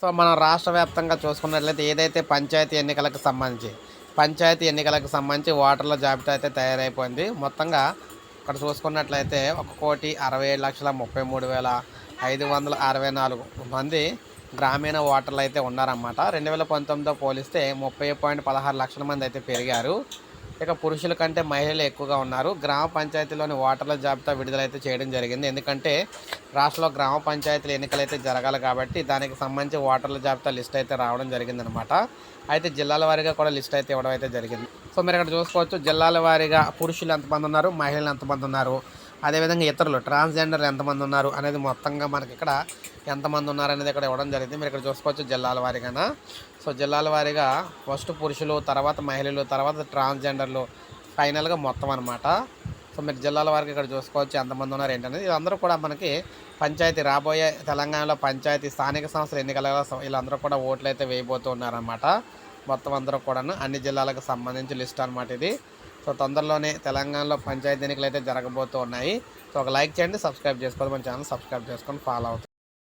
So మనం రాష్ట్ర వ్యాప్తంగా చూసుకున్నట్లయితే ఏదైతే పంచాయతీ ఎన్నికలకు సంబంధించి పంచాయతీ ఎన్నికలకు సంబంధించి ఓటర్ల జాబితా అయితే తయారైపోయింది. మొత్తంగా ఇక్కడ చూసుకున్నట్లయితే ఒక కోటి అరవై ఏడు లక్షల ముప్పై మూడు వేల ఐదు వందల అరవై నాలుగు మంది గ్రామీణ ఓటర్లు అయితే ఉన్నారన్నమాట. రెండు వేల పంతొమ్మిదితో పోలిస్తే ముప్పై పాయింట్ పదహారు లక్షల మంది అయితే పెరిగారు. ఇక పురుషుల కంటే మహిళలు ఎక్కువగా ఉన్నారు. గ్రామ పంచాయతీలోని ఓటర్ల జాబితా విడుదలైతే చేయడం జరిగింది. ఎందుకంటే రాష్ట్రంలో గ్రామ పంచాయతీల ఎన్నికలు అయితే జరగాలి కాబట్టి దానికి సంబంధించి ఓటర్ల జాబితా లిస్ట్ అయితే రావడం జరిగిందనమాట అయితే జిల్లాల వారీగా కూడా లిస్ట్ అయితే ఇవ్వడం అయితే జరిగింది. సో మీరు ఇక్కడ చూసుకోవచ్చు జిల్లాల వారీగా పురుషులు ఎంతమంది ఉన్నారు మహిళలు ఎంతమంది ఉన్నారు? అదేవిధంగా ఇతరులు ట్రాన్స్జెండర్లు ఎంతమంది ఉన్నారు అనేది మొత్తంగా మనకి ఇక్కడ ఎంతమంది ఉన్నారు అనేది ఇక్కడ ఇవ్వడం జరిగింది. మీరు ఇక్కడ చూసుకోవచ్చు జిల్లాల వారీగాన. సో జిల్లాల వారీగా ఫస్ట్ పురుషులు తర్వాత మహిళలు తర్వాత ట్రాన్స్జెండర్లు ఫైనల్గా మొత్తం అనమాట సో మీరు జిల్లాల వారికి ఇక్కడ చూసుకోవచ్చు ఎంతమంది ఉన్నారు ఏంటనేది. వీళ్ళందరూ కూడా మనకి పంచాయతీ రాబోయే తెలంగాణలో పంచాయతీ స్థానిక సంస్థల ఎన్నికలలో వీళ్ళందరూ కూడా ఓట్లు అయితే వేయబోతూ మొత్తం అందరూ కూడాను అన్ని జిల్లాలకు సంబంధించి లిస్ట్ అనమాట ఇది. సో తొందరలోనే తెలంగాణలో పంచాయతీ ఎన్నికలు అయితే జరగబోతూ ఉన్నాయి. సో ఒక లైక్ చేయండి సబ్స్క్రైబ్ చేసుకోవాలి. మన ఛానల్ సబ్స్క్రైబ్ చేసుకొని ఫాలో అవుతుంది